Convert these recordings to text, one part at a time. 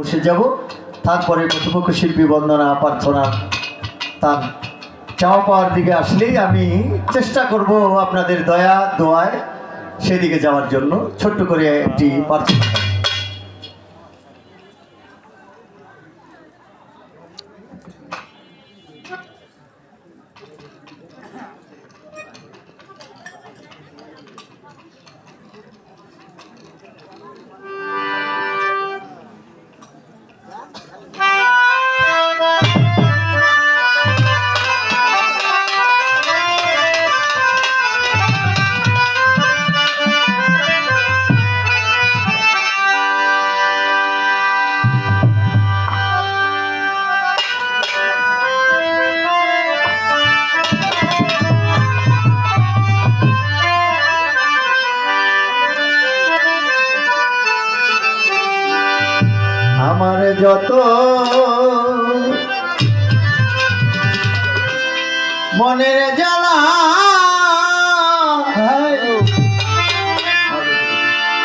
বসে যাব। তারপরে প্রতিপক্ষ শিল্পী বন্দনা, প্রার্থনা, তার চাওয়া পাওয়ার দিকে আসলেই আমি চেষ্টা করব আপনাদের দয়া, দোয়ায় সেদিকে যাওয়ার জন্য। ছোট্ট করে একটি প্রার্থনা। যত মনের জ্বালা।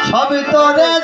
সবই তোরে।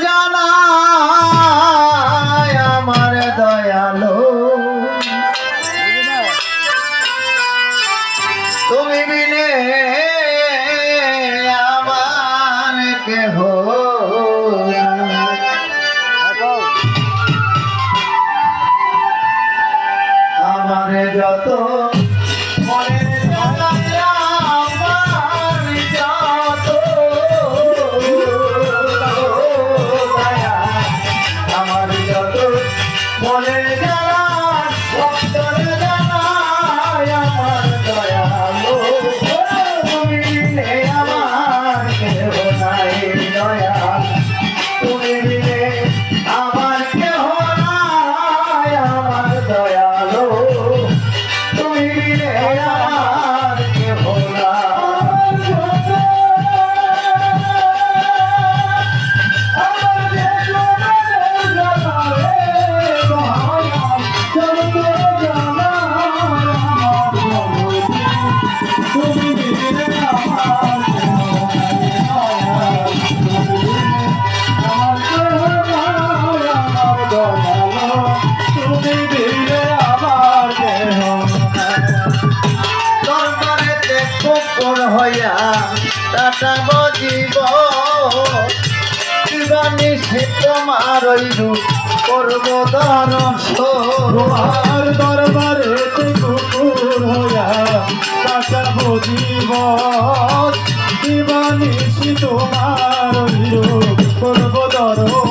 টাটা বজিব দিবানি সে তোমার রূপ করব দর্শন তোমার দরবারে কুকুর হইয়া কাটা বুঝিব দিবানিসি তোমার রূপ করব দর্শন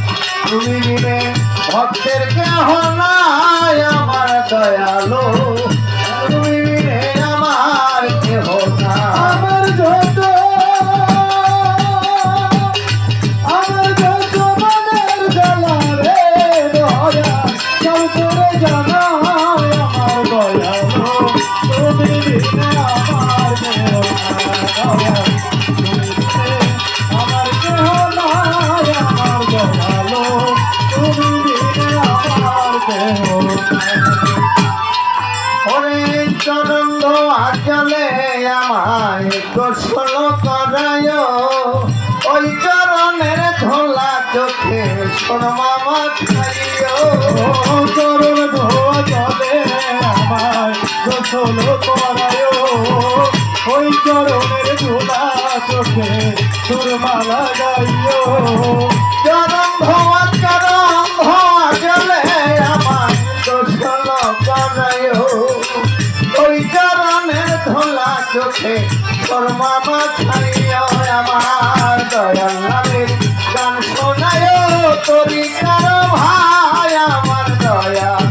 তুমি মিলে ভক্তের কে নাই আমার দয়ালো। ওরে চরন্দ আচলে আমায় গোসল করায় ওই চরণের ধোলা চোখে সোনমামা খাইও চরণ ধোয়া জলে আমায় গোসল করায়, ওই চরণের ধুলা চোখে সুরমালা গাইও চরণ ধোলা তোর মামা খাইও আমার দয়াল নামের গান শোনায় তরি ভাই আমার দয়ালো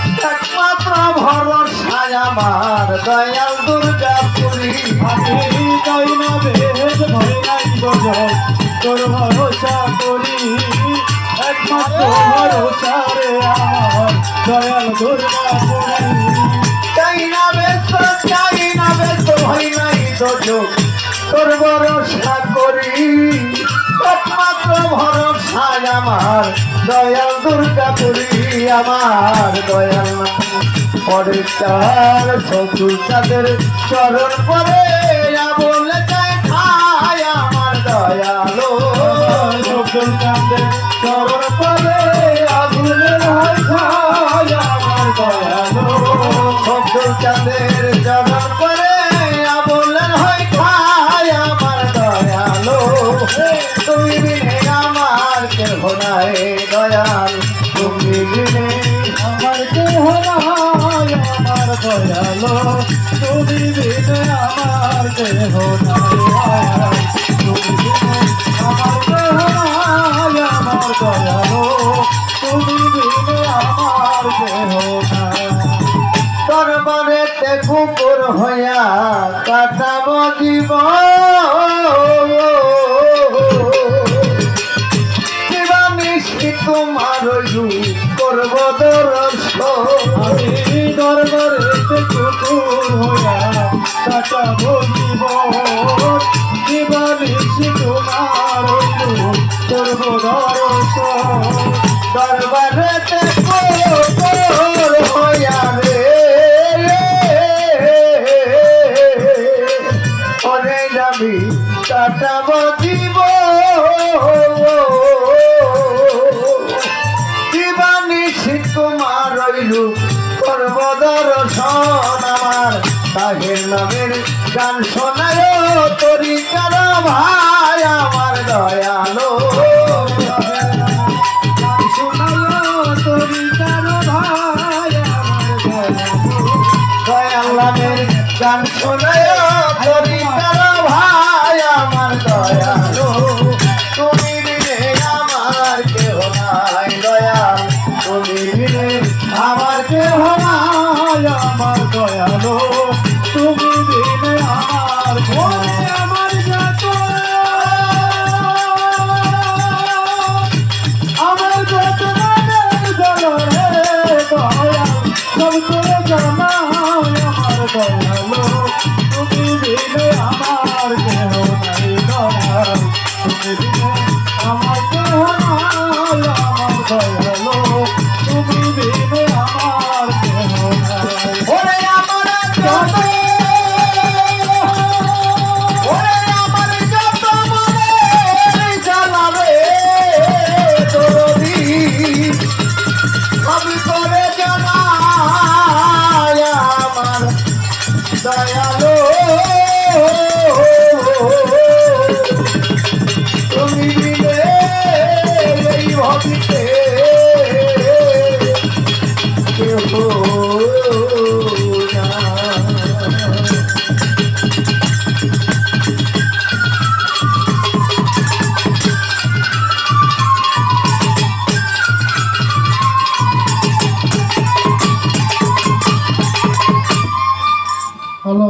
একমাত্র ভরসা আমার দয়াল দুর্গা পুরী। আমি যাই না বেশ ভয় নাই গজল তোর ভরসা করি একমাত্র করি। একমাত্র ভরসা আমার। দয়াল দুর্গাপুরী আমার। দয়াল পরে পরিষ্কার শত্রু তাদের চরণ পরে বলে খায় আমার দয়ালো। শব্দর কান্দে চরণ পরে আগুনের খায় আমার দয়ালো। শত্রু চাঁদের চরণ কোথায় দরবারেতে কুকুর হইয়া রে অনে যাবি কাটাব জীব দিবানিশি তোমার রইলু করব দর্শন আমার। তাহের নামের গান শোনায় ভাই, আমার দয়াল। গান শোনায় দয়ালো